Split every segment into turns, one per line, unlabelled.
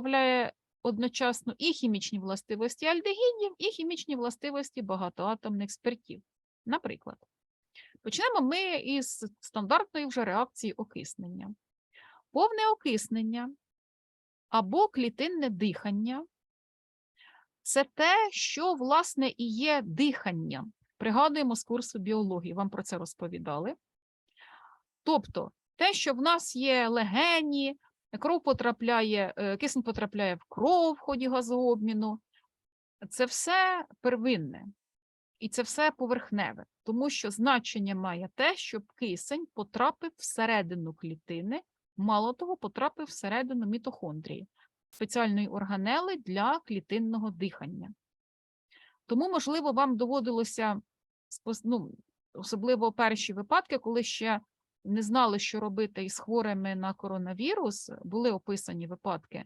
виявляє одночасно і хімічні властивості альдегідів, і хімічні властивості багатоатомних спиртів. Наприклад, почнемо ми із стандартної вже реакції окиснення. Повне окиснення або клітинне дихання це те, що, власне, і є дихання. Пригадуємо з курсу біології, вам про це розповідали. Тобто, те, що в нас є легені, кров потрапляє, е, кисень потрапляє в кров в ході газообміну, це все первинне і це все поверхневе, тому що значення має те, щоб кисень потрапив всередину клітини, мало того, потрапив всередину мітохондрії, спеціальної органели для клітинного дихання. Тому, можливо, вам доводилося ну, особливо перші випадки, коли ще не знали, що робити із хворими на коронавірус, були описані випадки.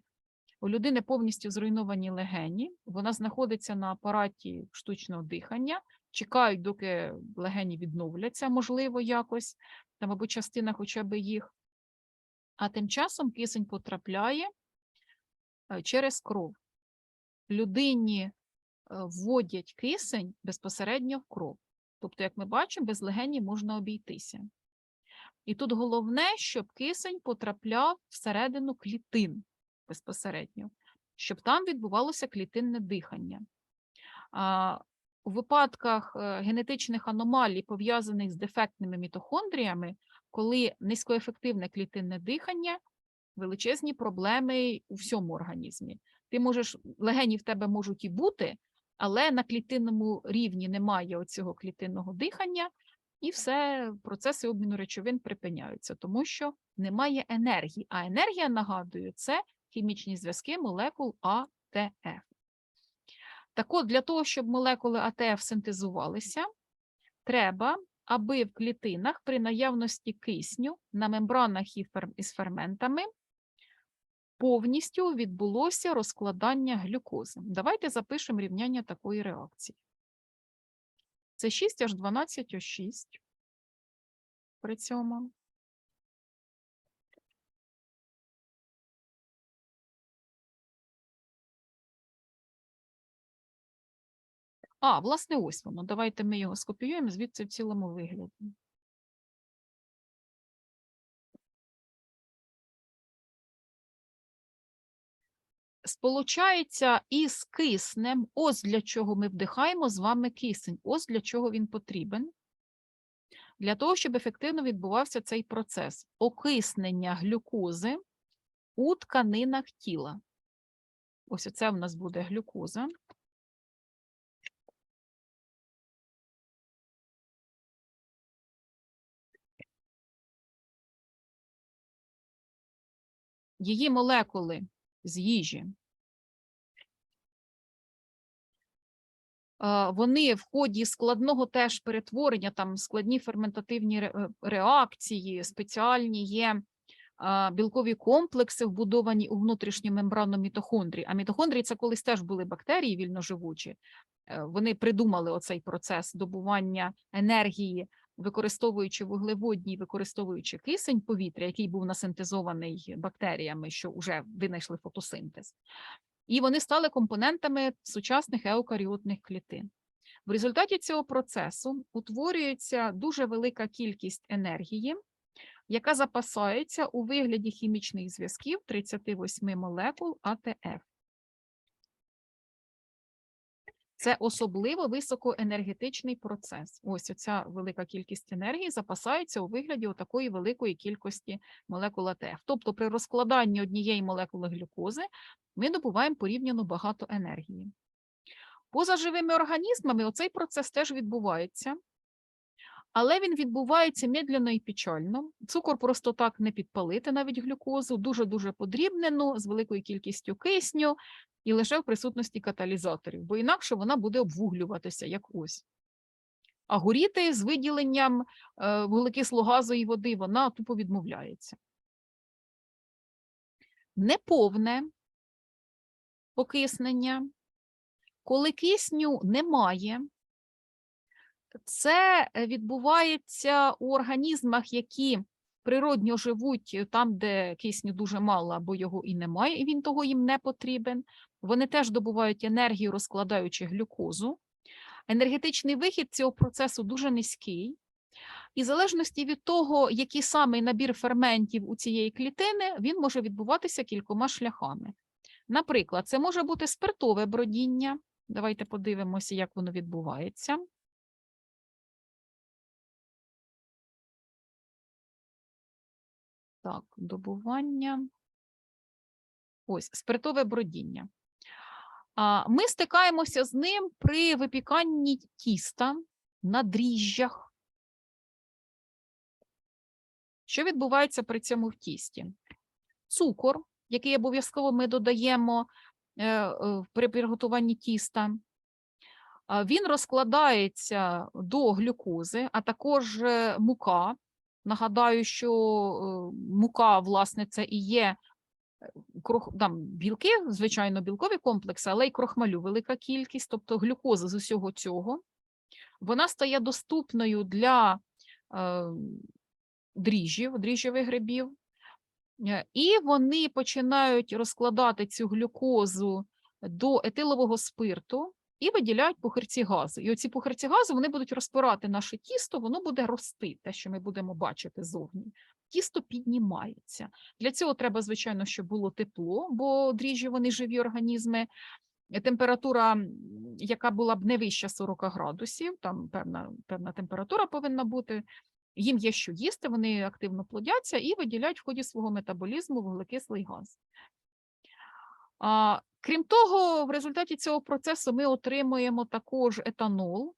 У людини повністю зруйновані легені, вона знаходиться на апараті штучного дихання, чекають, доки легені відновляться, можливо, якось, там або частина хоча б їх. А тим часом кисень потрапляє е, через кров. Людині е, вводять кисень безпосередньо в кров. Тобто, як ми бачимо, без легені можна обійтися. І тут головне, щоб кисень потрапляв всередину клітин безпосередньо, щоб там відбувалося клітинне дихання. У випадках е, генетичних аномалій, пов'язаних з дефектними мітохондріями, коли низькоефективне клітинне дихання, величезні проблеми у всьому організмі. Ти можеш, легені в тебе можуть і бути, але на клітинному рівні немає оцього клітинного дихання, і все, процеси обміну речовин припиняються, тому що немає енергії. А енергія, нагадую, це хімічні зв'язки молекул А, Т, Ф. Так от, для того, щоб молекули АТФ синтезувалися, треба, аби в клітинах при наявності кисню на мембранах із ферментами повністю відбулося розкладання глюкози. Давайте запишемо рівняння такої реакції. Це 6 аж 12 о 6 при цьому. А, власне, ось воно. Давайте ми його скопіюємо звідси в цілому вигляді. Сполучається із киснем. Ось для чого ми вдихаємо з вами кисень. Ось для чого він потрібен. Для того, щоб ефективно відбувався цей процес окиснення глюкози у тканинах тіла. Ось оце в нас буде глюкоза. Її молекули з їжі. Вони в ході складного теж перетворення, там складні ферментативні е, реакції, спеціальні є білкові комплекси, вбудовані у внутрішню мембрану мітохондрій. А мітохондрії це колись теж були бактерії вільноживучі. Е, Вони придумали оцей процес добування енергії, використовуючи вуглеводні, використовуючи кисень повітря, який був насинтезований бактеріями, що вже винайшли фотосинтез. І вони стали компонентами сучасних еукаріотних клітин. В результаті цього процесу утворюється дуже велика кількість енергії, яка запасається у вигляді хімічних зв'язків 38 молекул АТФ. Це особливо високоенергетичний процес. Ось оця велика кількість енергії запасається у вигляді такої великої кількості молекул АТФ. Тобто при розкладанні однієї молекули глюкози ми добуваємо порівняно багато енергії. Поза живими організмами оцей процес теж відбувається, але він відбувається медленно і печально. Цукор просто так не підпалити, навіть глюкозу, дуже-дуже подрібнену, з великою кількістю кисню і лише в присутності каталізаторів, бо інакше вона буде обвуглюватися, як ось. А горіти з виділенням е, вуглекислого газу і води вона тупо відмовляється. Неповне окиснення, коли кисню немає, це е, відбувається у організмах, які природньо живуть там, де кисню дуже мало або його і немає, і він того їм не потрібен. Вони теж добувають енергію, розкладаючи глюкозу. Енергетичний вихід цього процесу дуже низький. І в залежності від того, який саме набір ферментів у цієї клітини, він може відбуватися кількома шляхами. Наприклад, це може бути спиртове бродіння. Давайте подивимося, як воно відбувається. Так, добування. Ось спиртове бродіння. Ми стикаємося з ним при випіканні тіста на дріжджах. Що відбувається при цьому в тісті? Цукор, який обов'язково ми додаємо е, е, при приготуванні тіста, він розкладається до глюкози, а також е, мука. Нагадаю, що е, мука, власне, це і є е, крох, там, білки, звичайно, білкові комплекси, але й крохмалю велика кількість, тобто глюкоза з усього цього. Вона стає доступною для е, дріжджів, дріжджових грибів, Е, і вони починають розкладати цю глюкозу до етилового спирту і виділяють пухирці газу. І оці пухирці газу вони будуть розпирати наше тісто, воно буде рости, те, що ми будемо бачити зовні. Тісто піднімається. Для цього треба, звичайно, щоб було тепло, бо дріжджі вони живі організми. Температура, яка була б не вища 40 градусів, там певна, певна температура повинна бути. Їм є що їсти, вони активно плодяться і виділяють в ході свого метаболізму вуглекислий газ. Крім того, в результаті цього процесу ми отримуємо також етанол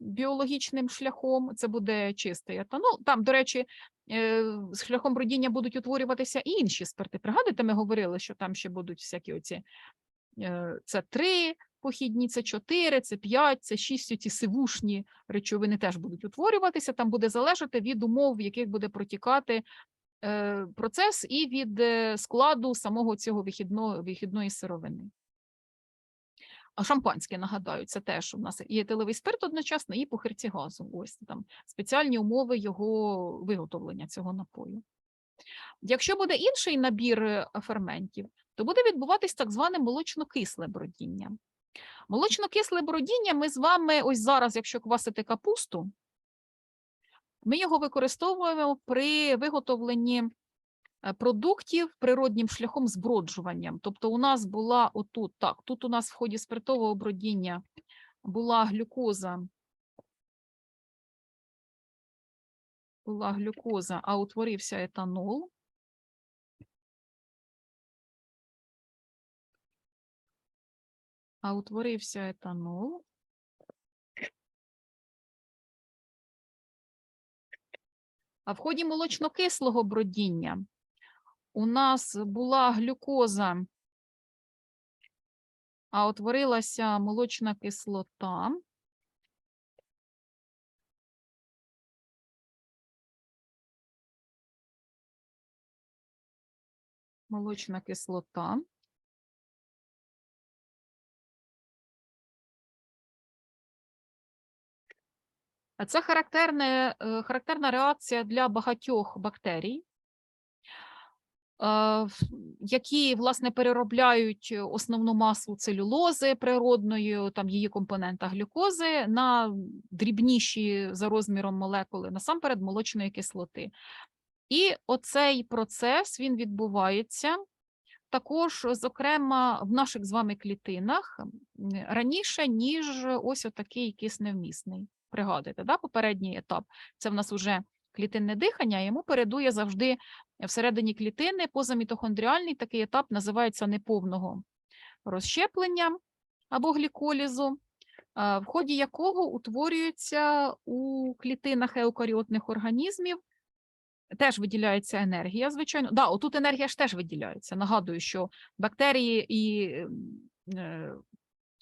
біологічним шляхом. Це буде чистий етанол. Там, до речі, е, з шляхом бродіння будуть утворюватися і інші спирти. Пригадуєте, ми говорили, що там ще будуть всякі оці е, це 3 похідні, це 4, це 5, це 6, ці сивушні речовини теж будуть утворюватися. Там буде залежати від умов, в яких буде протікати процес, і від е, складу самого цього вихідного, вихідної сировини. А шампанське, нагадаю, це теж у нас і етиловий спирт одночасно, і пухирці газу. Ось там спеціальні умови його виготовлення цього напою. Якщо буде інший набір е, ферментів, то буде відбуватись так зване молочно-кисле бродіння. Молочно-кисле бродіння ми з вами ось зараз, якщо квасити капусту, ми його використовуємо при виготовленні е, продуктів природнім шляхом зброджуванням. Тобто у нас була отут, так, тут у нас в ході спиртового бродіння була глюкоза, була глюкоза, а утворився етанол. А утворився етанол. А в ході молочнокислого бродіння у нас була глюкоза, а утворилася молочна кислота. Молочна кислота. Це характерне, е, характерна реакція для багатьох бактерій, е, які власне переробляють основну масу целюлози природної, там її компонента глюкози на дрібніші за розміром молекули, насамперед молочної кислоти. І оцей процес він відбувається також, зокрема, в наших з вами клітинах раніше, ніж ось отакий кисневмісний. Пригадуєте, да? попередній етап. Це в нас вже клітинне дихання, йому передує завжди всередині клітини позамітохондріальний такий етап називається неповного розщеплення або гліколізу, в ході якого утворюється у клітинах еукаріотних організмів теж виділяється енергія, звичайно. Да, отут енергія ж теж виділяється. Нагадую, що бактерії і ем, е,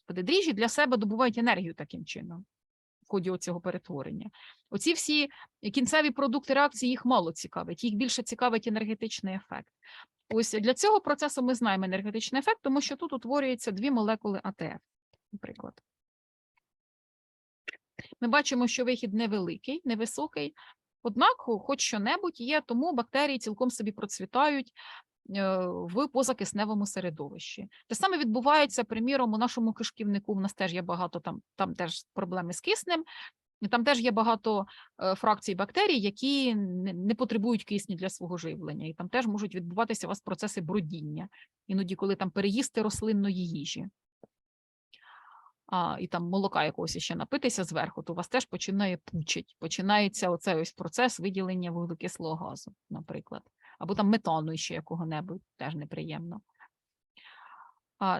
дріжджі для себе добувають енергію таким чином ході цього перетворення. Оці всі кінцеві продукти реакції їх мало цікавить, їх більше цікавить енергетичний ефект. Ось для цього процесу ми знаємо енергетичний ефект, тому що тут утворюються дві молекули АТФ, наприклад. Ми бачимо, що вихід невеликий, невисокий, Однак, хоч що-небудь є, тому бактерії цілком собі процвітають е, в позакисневому середовищі. Те саме відбувається, приміром, у нашому кишківнику. У нас теж є багато там, там теж проблеми з киснем. Там теж є багато е, фракцій бактерій, які не, потребують кисню для свого живлення, і там теж можуть відбуватися у вас процеси бродіння, іноді, коли там переїсти рослинної їжі. А, і там молока якогось ще напитися зверху, то у вас теж починає пучить. Починається оцей ось процес виділення вуглекислого газу, наприклад, або там метану ще якого-небудь, теж неприємно.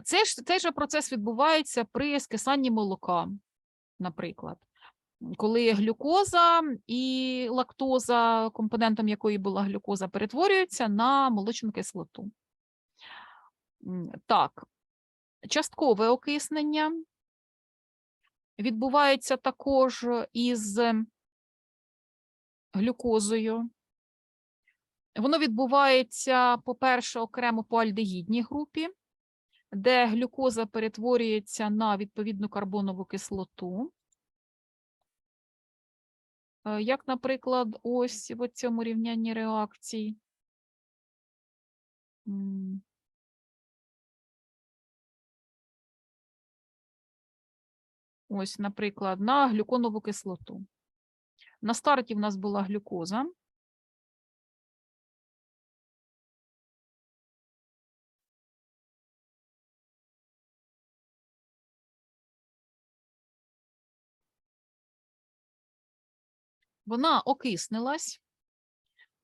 Цей, ж, цей же процес відбувається при скисанні молока, наприклад. Коли глюкоза і лактоза, компонентом якої була глюкоза, перетворюються на молочну кислоту. Так, часткове окиснення відбувається також із глюкозою. Воно відбувається, по-перше, окремо по альдегідній групі, де глюкоза перетворюється на відповідну карбонову кислоту. Е, Як, наприклад, ось в цьому рівнянні реакцій. Ось, наприклад, на глюконову кислоту. На старті в нас була глюкоза. Вона окиснилась.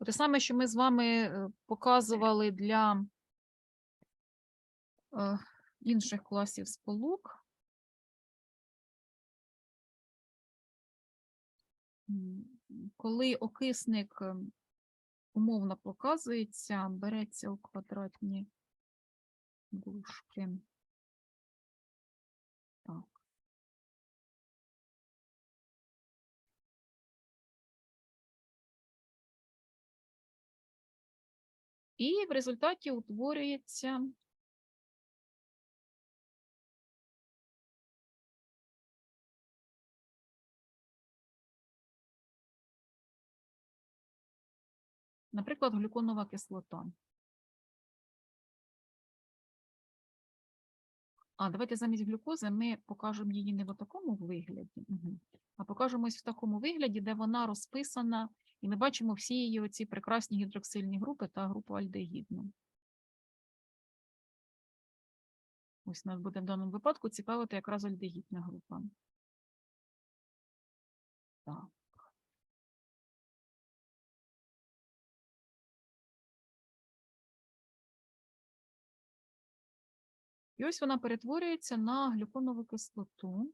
Те саме, що ми з вами е, показували для е, інших класів сполук. Коли окисник е, умовно показується, береться у квадратні дужки. І в результаті утворюється наприклад, глюконова кислота. А, давайте замість глюкози ми покажемо її не в такому вигляді, а покажемо в такому вигляді, де вона розписана, і ми бачимо всі її оці прекрасні гідроксильні групи та групу альдегідну. Ось нас буде в даному випадку цікавити якраз альдегідна група. Так. І ось вона перетворюється на глюконову кислоту.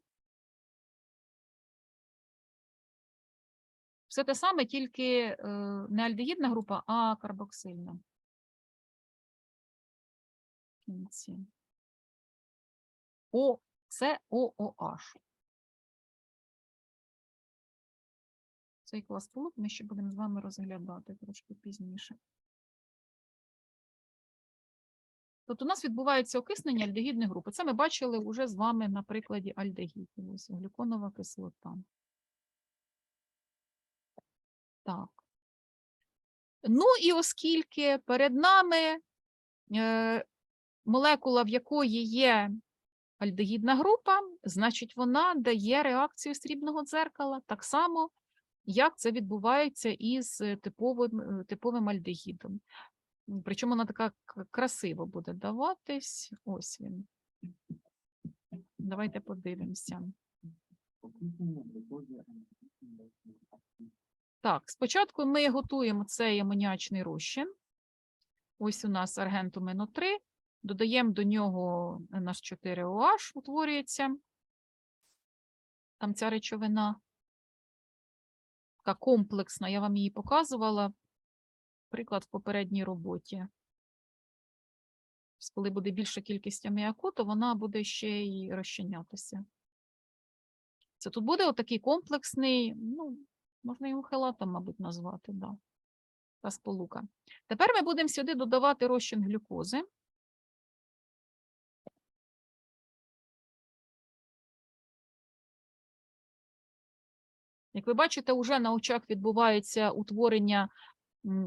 Все те саме, тільки е, не альдегідна група, а карбоксильна. Кінці. О, це ООH. Цей клас сполук ми ще будемо з вами розглядати трошки пізніше. Тобто у нас відбувається окиснення альдегідної групи. Це ми бачили вже з вами на прикладі альдегідів. Ось глюконова кислота. Так. Ну і оскільки перед нами е, молекула, в якої є альдегідна група, значить вона дає реакцію срібного дзеркала так само, як це відбувається із е, типовим, е, типовим альдегідом. Причому вона така красиво буде даватись. Ось він. Давайте подивимося. Так, спочатку ми готуємо цей амоніачний розчин. Ось у нас аргентум 3 додаємо до нього наш 4 OH утворюється. Там ця речовина така комплексна, я вам її показувала. Приклад в попередній роботі. Коли буде більша кількість аміаку, то вона буде ще й розчинятися. Це тут буде отакий комплексний, ну, можна його хелатом, мабуть, назвати, да. Та сполука. Тепер ми будемо сюди додавати розчин глюкози. Як ви бачите, уже на очах відбувається утворення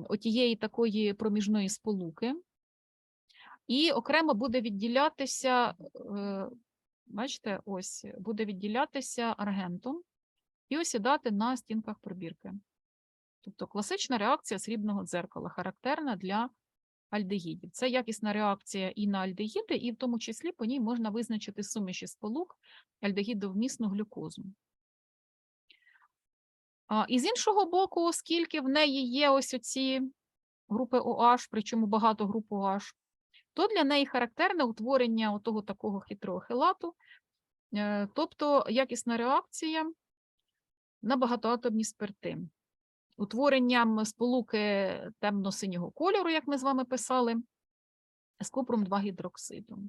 отієї такої проміжної сполуки, і окремо буде відділятися, е, бачите, ось буде відділятися аргентом і осідати на стінках пробірки. Тобто класична реакція срібного дзеркала, характерна для альдегідів. Це якісна реакція і на альдегіди, і в тому числі по ній можна визначити суміші сполук альдегідовмісну глюкозу. І з іншого боку, оскільки в неї є ось оці групи OH, причому багато груп OH, то для неї характерне утворення отого такого хитрого хелату, е, тобто якісна реакція на багатоатомні спирти. Утворенням сполуки темно-синього кольору, як ми з вами писали, з купром 2 гідроксиду.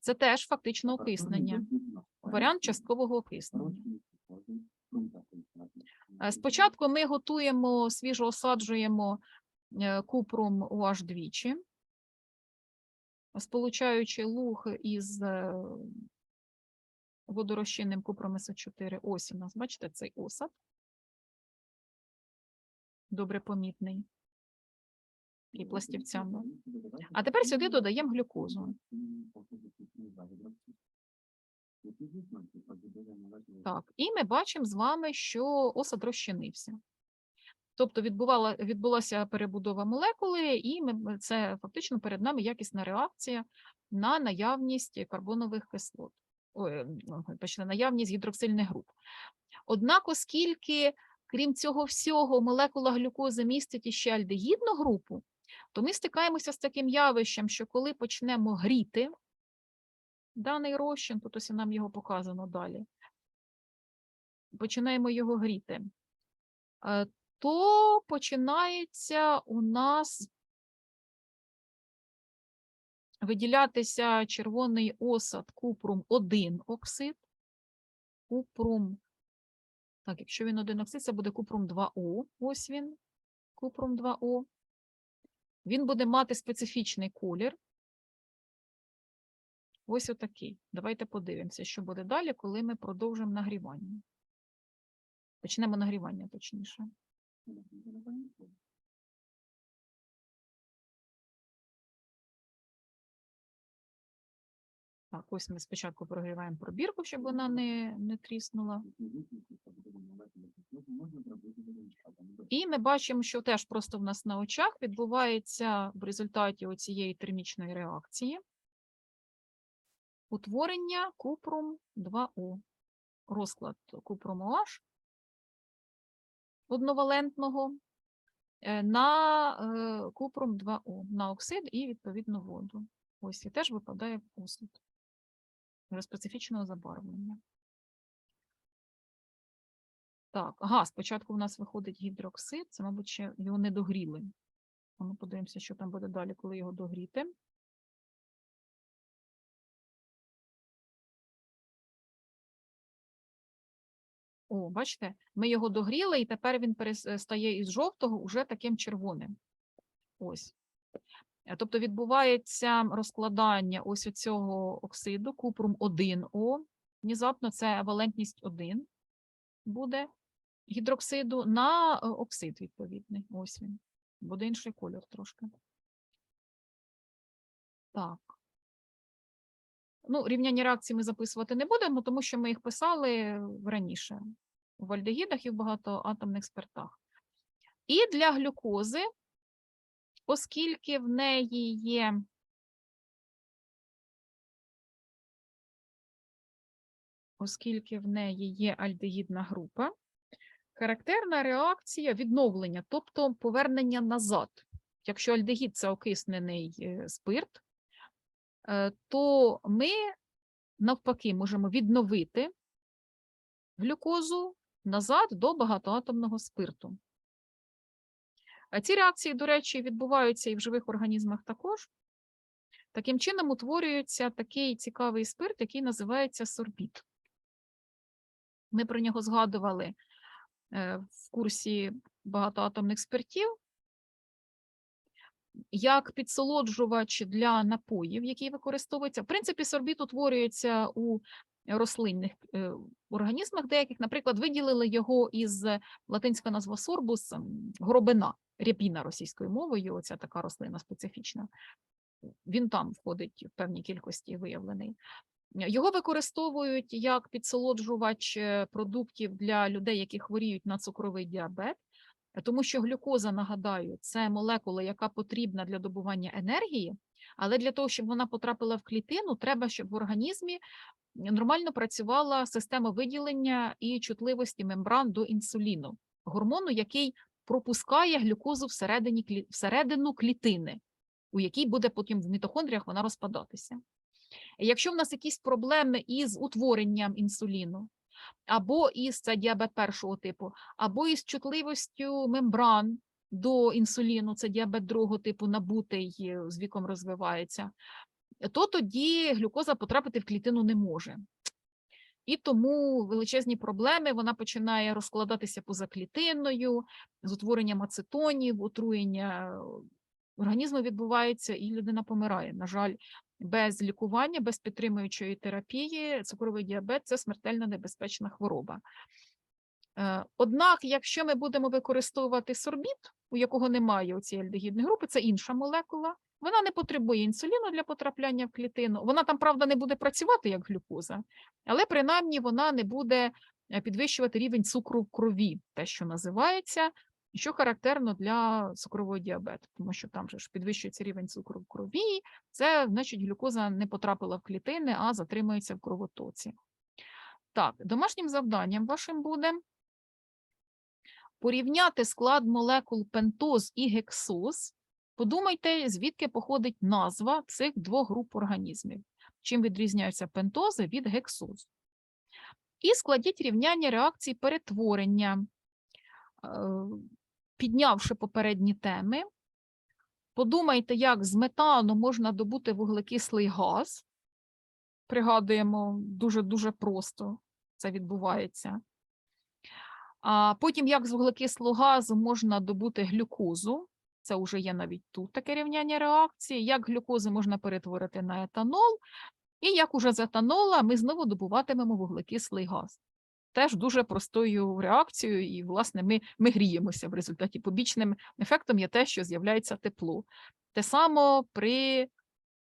Це теж фактично окиснення, варіант часткового окиснення. Е, Спочатку ми готуємо, свіжо осаджуємо е, купром OH двічі, сполучаючи луг із е, водорозчинним купром СО4. Ось у нас, бачите, цей осад. Добре помітний. І пластівцями. А тепер сюди додаємо глюкозу. Так, і ми бачимо з вами, що осад розчинився. Тобто відбувала, відбулася перебудова молекули, і ми, це фактично перед нами якісна реакція на наявність карбонових кислот, вибачте, наявність гідроксильних груп. Однак, оскільки, крім цього всього, молекула глюкози містить іще альдегідну групу, то ми стикаємося з таким явищем, що коли почнемо гріти даний розчин, тут ось нам його показано далі, починаємо його гріти, е, то починається у нас виділятися червоний осад купрум 1 оксид, купрум, так, якщо він один оксид, це буде купрум 2О, ось він, купрум 2О. Він буде мати специфічний колір. Ось отакий. Давайте подивимося, що буде далі, коли ми продовжимо нагрівання. Почнемо нагрівання, точніше. Так, ось ми спочатку прогріваємо пробірку, щоб вона не, не тріснула. І ми бачимо, що теж просто в нас на очах відбувається в результаті оцієї термічної реакції утворення купрум 2О. Розклад купруму OH одновалентного е, на е, купрум 2О, на оксид і відповідно воду. Ось і теж випадає посуд специфічного забарвлення. Так, ага, спочатку в нас виходить гідроксид, це, мабуть, ще його не догріли. Ми подивимося, що там буде далі, коли його догріти. О, бачите, ми його догріли, і тепер він перес- стає із жовтого уже таким червоним. Ось. Е, Тобто відбувається розкладання ось цього оксиду, купрум 1О. Внезапно це валентність 1 буде гідроксиду на е, оксид відповідний. Ось він. Буде інший кольор трошки. Так. Ну, рівняння реакцій ми записувати не будемо, тому що ми їх писали раніше в альдегідах і в багатоатомних спиртах. І для глюкози, оскільки в неї є оскільки в неї є альдегідна група, характерна реакція відновлення, тобто повернення назад. Якщо альдегід це окиснений е, спирт, е, то ми навпаки можемо відновити глюкозу назад до багатоатомного спирту. Ці реакції, до речі, відбуваються і в живих організмах також. Таким чином утворюється такий цікавий спирт, який називається сорбіт. Ми про нього згадували е, в курсі багатоатомних спиртів. Як підсолоджувач для напоїв, який використовується. В принципі, сорбіт утворюється у рослинних е, організмах деяких, наприклад, виділили його із латинська назва сорбус, м, горобина, рябіна російською мовою, оця така рослина специфічна. Він там входить в певній кількості виявлений. Його використовують як підсолоджувач е, продуктів для людей, які хворіють на цукровий діабет, е, тому що глюкоза, нагадаю, це молекула, яка потрібна для добування енергії, але для того, щоб вона потрапила в клітину, треба, щоб в організмі нормально працювала система виділення і чутливості мембран до інсуліну, гормону, який пропускає глюкозу всередині, всередину клітини, у якій буде потім в мітохондріях вона розпадатися. Якщо в нас якісь проблеми із утворенням інсуліну, або із це діабет першого типу, або із чутливістю мембран до інсуліну, це діабет другого типу, набутий е, з віком розвивається, то тоді глюкоза потрапити в клітину не може. І тому величезні проблеми, вона починає розкладатися поза клітиною, з утворенням ацетонів, отруєння е, організму відбувається, і людина помирає. На жаль, без лікування, без підтримуючої терапії, цукровий діабет це смертельно небезпечна хвороба. Е, Однак, якщо ми будемо використовувати сорбіт, у якого немає цієї альдегідної групи, це інша молекула. Вона не потребує інсуліну для потрапляння в клітину. Вона там, правда, не буде працювати як глюкоза, але принаймні вона не буде е, підвищувати рівень цукру в крові, те, що називається, що характерно для цукрового діабету, тому що там же ж підвищується рівень цукру в крові, це значить глюкоза не потрапила в клітини, а затримується в кровотоці. Так, домашнім завданням вашим буде порівняти склад молекул пентоз і гексоз. Подумайте, звідки походить назва цих двох груп організмів. Чим відрізняються пентози від гексозу. І складіть рівняння реакцій перетворення, Е, піднявши попередні теми. Подумайте, як з метану можна добути вуглекислий газ. Пригадуємо, дуже-дуже просто це відбувається. А потім, як з вуглекислого газу можна добути глюкозу. Це вже є навіть тут таке рівняння реакції. Як глюкозу можна перетворити на етанол, і як уже з етанола ми знову добуватимемо вуглекислий газ. Теж дуже простою реакцією, і, власне, ми, ми гріємося в результаті. Побічним ефектом є те, що з'являється тепло. Те само при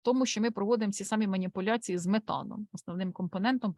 тому, що ми проводимо ці самі маніпуляції з метаном, основним компонентом